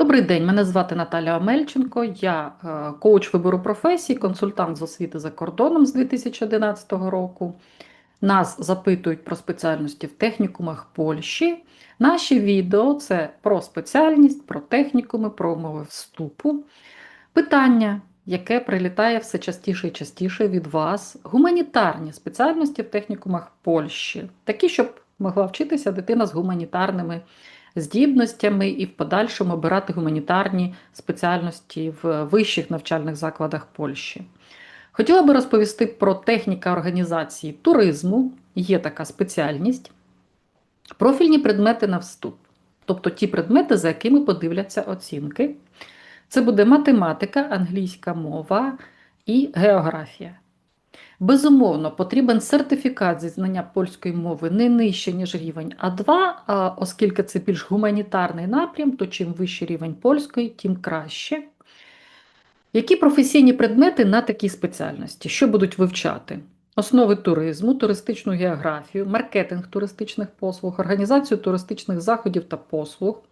Добрий день, мене звати Наталя Омельченко. Я е, коуч вибору професій, консультант з освіти за кордоном з 2011 року. Нас запитують про спеціальності в технікумах Польщі. Наші відео це про спеціальність, про технікуми, про умови вступу. Питання, яке прилітає все частіше і частіше від вас: гуманітарні спеціальності в технікумах Польщі, такі, щоб могла вчитися дитина з гуманітарними здібностями і в подальшому обирати гуманітарні спеціальності в вищих навчальних закладах Польщі. Хотіла би розповісти про техніка організації туризму, є така спеціальність, профільні предмети на вступ, тобто ті предмети, за якими подивляться оцінки. Це буде математика, англійська мова і географія. Безумовно, потрібен сертифікат зі знання польської мови не нижче, ніж рівень А2, а оскільки це більш гуманітарний напрям, то чим вищий рівень польської, тим краще. Які професійні предмети на такій спеціальності? Що будуть вивчати? Основи туризму, туристичну географію, маркетинг туристичних послуг, організацію туристичних заходів та послуг,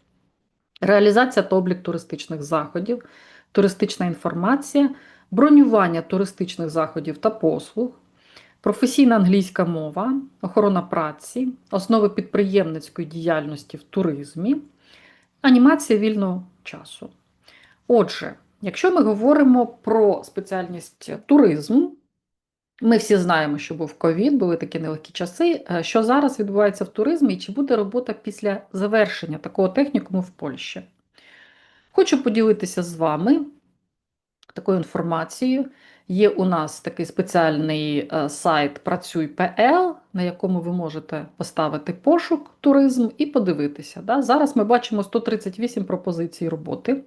реалізація та облік туристичних заходів, туристична інформація, бронювання туристичних заходів та послуг, професійна англійська мова, охорона праці, основи підприємницької діяльності в туризмі, анімація вільного часу. Отже, якщо ми говоримо про спеціальність туризм, ми всі знаємо, що був ковід, були такі нелегкі часи. Е, що зараз відбувається в туризмі і чи буде робота після завершення такого технікуму в Польщі? Хочу поділитися з вами такою інформацією. Є у нас такий спеціальний е, сайт Працюй.пл, на якому ви можете поставити пошук туризм і подивитися. Да? Зараз ми бачимо 138 пропозицій роботи.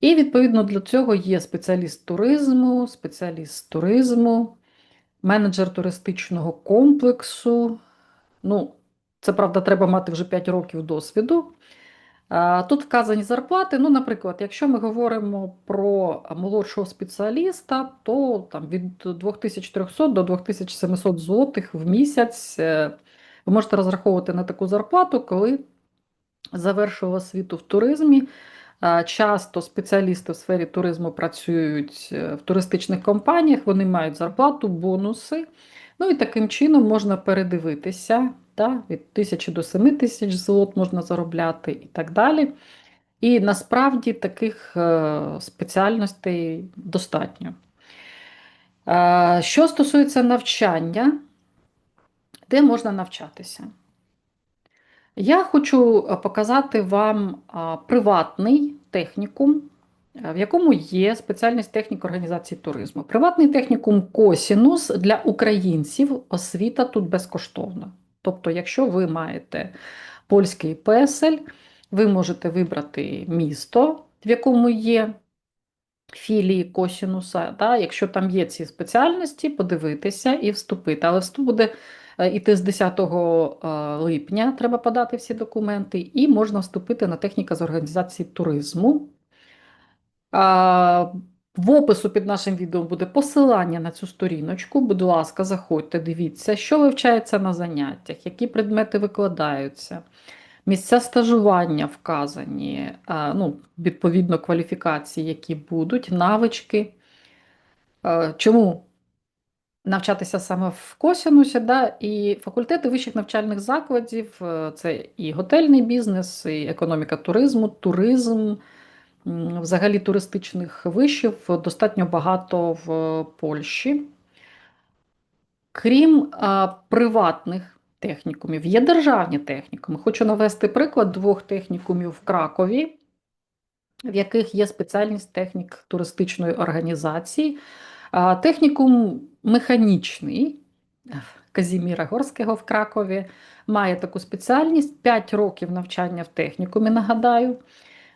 І, відповідно, для цього є спеціаліст туризму, спеціаліст туризму, менеджер туристичного комплексу. Ну, це правда, треба мати вже 5 років досвіду. Тут вказані зарплати. Ну, наприклад, якщо ми говоримо про молодшого спеціаліста, то там від 2300 до 2700 злотих в місяць е, ви можете розраховувати на таку зарплату, коли завершив освіту в туризмі. Часто спеціалісти в сфері туризму працюють е, в туристичних компаніях, вони мають зарплату, бонуси. Ну і таким чином можна передивитися, да, від тисячі до 7 тисяч злот можна заробляти і так далі. І насправді таких е, спеціальностей достатньо. Е, що стосується навчання, де можна навчатися? Я хочу показати вам приватний технікум Е, в якому є спеціальність технік організації туризму. Приватний технікум Косінус для українців освіта тут безкоштовна. Тобто, якщо ви маєте польський песель, ви можете вибрати місто, в якому є філії Косінуса. Да? Якщо там є ці спеціальності, подивитися і вступити. Але вступ буде іти е, з 10 е, липня, треба подати всі документи, і можна вступити на техніка з організації туризму. В опису під нашим відео буде посилання на цю сторіночку. Будь ласка, заходьте, дивіться, що вивчається на заняттях, які предмети викладаються, місця стажування вказані, ну, відповідно, кваліфікації, які будуть, навички. Чому навчатися саме в Косінусі? Да? І факультети вищих навчальних закладів е, це і готельний бізнес, і економіка туризму, туризм взагалі туристичних вишів достатньо багато в Польщі. Крім а, приватних технікумів, є державні технікуми. Хочу навести приклад двох технікумів в Кракові, в яких є спеціальність технік туристичної організації. А, технікум механічний Казіміра Горського в Кракові має таку спеціальність 5 років навчання в технікумі, нагадаю.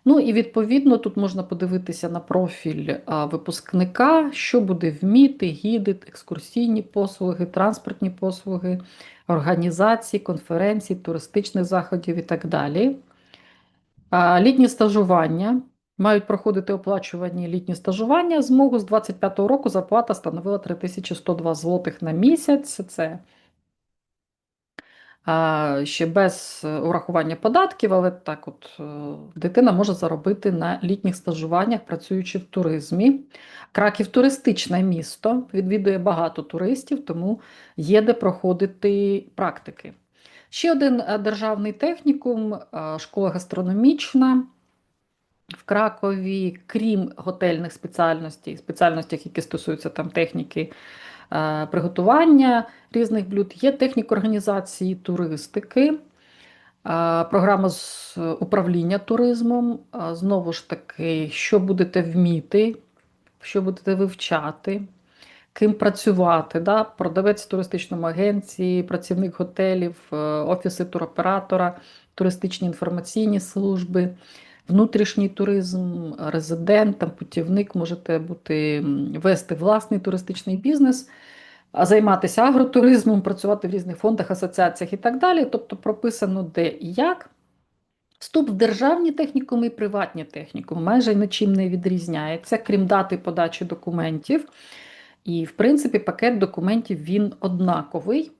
Ну і відповідно тут можна подивитися на профіль випускника, що буде вміти, гіди, екскурсійні послуги, транспортні послуги, організації, конференцій, туристичних заходів і так далі. Літні стажування. Мають проходити оплачувані літні стажування. Змогу з 25-го року зарплата становила 3102 злотих на місяць. Це ще без е, урахування податків, але так от е, дитина може заробити на літніх стажуваннях, працюючи в туризмі. Краків туристичне місто, відвідує багато туристів, тому є де проходити практики. Ще один е, державний технікум, школа гастрономічна в Кракові, крім готельних спеціальностей, спеціальностей, які стосуються там техніки приготування різних блюд, є технік організації туристики, е, програма з управління туризмом. Е, Знову ж таки, що будете вміти, що будете вивчати, ким працювати, да? продавець в туристичному агенції, працівник готелів, е, офіси туроператора, туристичні інформаційні служби, внутрішній туризм, резидент, путівник, можете бути, вести власний туристичний бізнес, займатися агротуризмом, працювати в різних фондах, асоціаціях і так далі. Тобто прописано де і як. Вступ в державні технікуми і приватні технікуми майже нічим не відрізняється, крім дати подачі документів. І, в принципі, пакет документів він однаковий.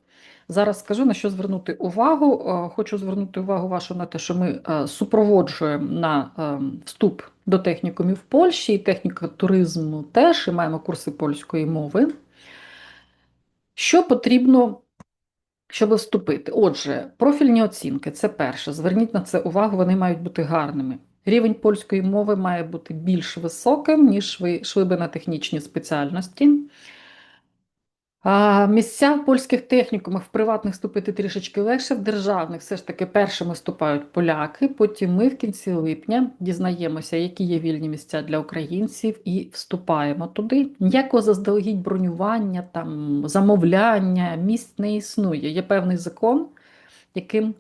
Зараз скажу на що звернути увагу. Е, Хочу звернути увагу вашу на те, що ми е, супроводжуємо на е, вступ до технікумів Польщі, і техніка туризму теж, і маємо курси польської мови. Що потрібно, щоб вступити? Отже, профільні оцінки це перше. Зверніть на це увагу, вони мають бути гарними. Рівень польської мови має бути більш високим, ніж ви йшли би на технічні спеціальності. А, місця в польських технікумах в приватних вступити трішечки легше, в державних все ж таки першими вступають поляки, потім ми в кінці липня дізнаємося, які є вільні місця для українців, і вступаємо туди. Ніякого заздалегідь бронювання, там, замовляння, місць не існує. Є певний закон, яким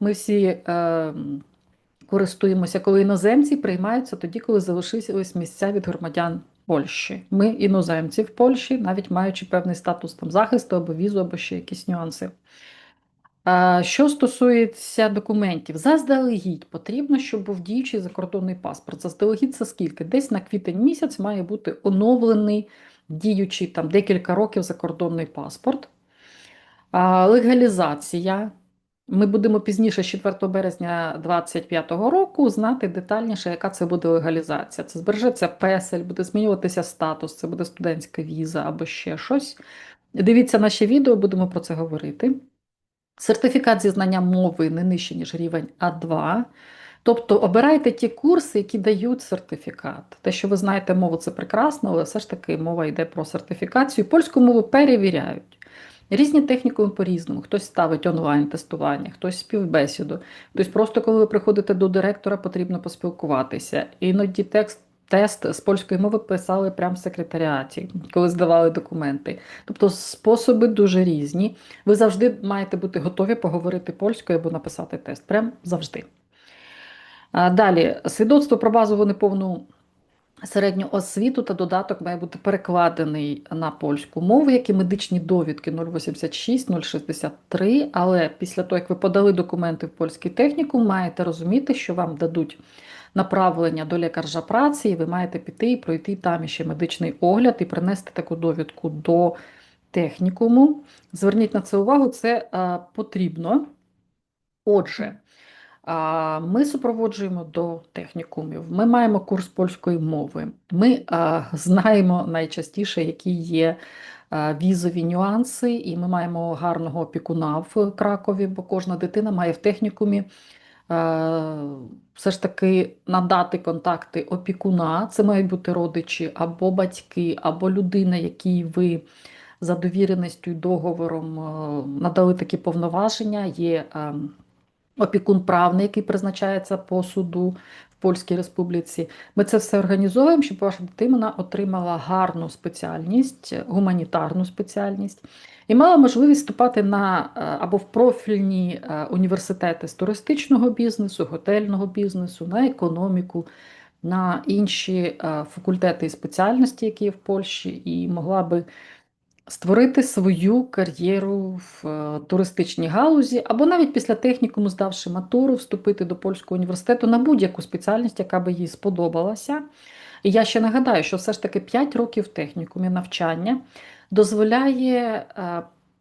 ми всі е, користуємося, коли іноземці приймаються тоді, коли залишились місця від громадян Польщі. Ми іноземці в Польщі, навіть маючи певний статус там захисту або візу, або ще якісь нюанси. Що стосується документів, заздалегідь потрібно, щоб був діючий закордонний паспорт. Заздалегідь це скільки? Десь на квітень місяць має бути оновлений діючий там декілька років закордонний паспорт. Легалізація. Ми будемо пізніше, 4 березня 2025 року, знати детальніше, яка це буде легалізація. Це збережеться песель, буде змінюватися статус, це буде студентська віза або ще щось. Дивіться наші відео, будемо про це говорити. Сертифікат зі знання мови не нижче, ніж рівень А2. Тобто обирайте ті курси, які дають сертифікат. Те, що ви знаєте мову, це прекрасно, але все ж таки мова йде про сертифікацію. Польську мову перевіряють. Різні технікуми по-різному. Хтось ставить онлайн-тестування, хтось співбесіду, хтось просто, коли ви приходите до директора, потрібно поспілкуватися. Іноді текст. Тест з польської мови писали прямо в секретаріаті, коли здавали документи. Тобто способи дуже різні. Ви завжди маєте бути готові поговорити польською або написати тест. Прям завжди. Далі, свідоцтво про базову неповну середню освіту та додаток має бути перекладений на польську мову, як і медичні довідки 086, 063. Але після того, як ви подали документи в польський технікум, маєте розуміти, що вам дадуть направлення до лікаржа праці, і ви маєте піти і пройти там ще медичний огляд і принести таку довідку до технікуму. Зверніть на це увагу, це а, потрібно. Отже, ми супроводжуємо до технікумів. Ми маємо курс польської мови. Ми знаємо найчастіше, які є візові нюанси, і ми маємо гарного опікуна в Кракові, бо кожна дитина має в технікумі. Все ж таки надати контакти опікуна, це мають бути родичі або батьки, або людина, якій ви за довіреністю і договором надали такі повноваження. Є е, опікун правний, який призначається по суду в Польській Республіці. Ми це все організовуємо, щоб ваша дитина отримала гарну спеціальність, гуманітарну спеціальність. І мала можливість вступати на е, або в профільні е, університети з туристичного бізнесу, готельного бізнесу, на економіку, на інші е, факультети і спеціальності, які є в Польщі, і могла би створити свою кар'єру в туристичній галузі, або навіть після технікуму, здавши матуру, вступити до польського університету на будь-яку спеціальність, яка би їй сподобалася. І я ще нагадаю, що все ж таки 5 років технікумі навчання дозволяє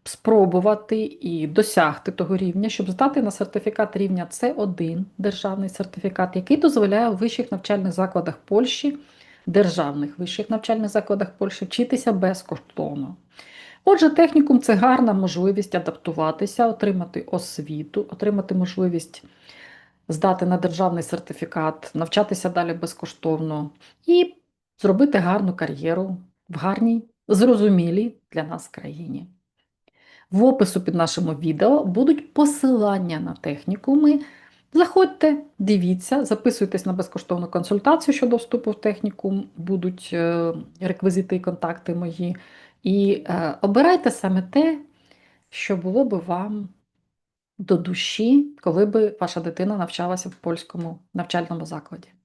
спробувати і досягти того рівня, щоб здати на сертифікат рівня С1, державний сертифікат, який дозволяє у вищих навчальних закладах Польщі, державних вищих навчальних закладах Польщі вчитися безкоштовно. Отже, технікум це гарна можливість адаптуватися, отримати освіту, отримати можливість здати на державний сертифікат, навчатися далі безкоштовно і зробити гарну кар'єру в гарній, зрозумілій для нас країні. В опису під нашим відео будуть посилання на технікуми. Заходьте, дивіться, записуйтесь на безкоштовну консультацію щодо вступу в технікум, будуть е, реквізити і контакти мої. І е, обирайте саме те, що було би вам до душі, коли би ваша дитина навчалася в польському навчальному закладі.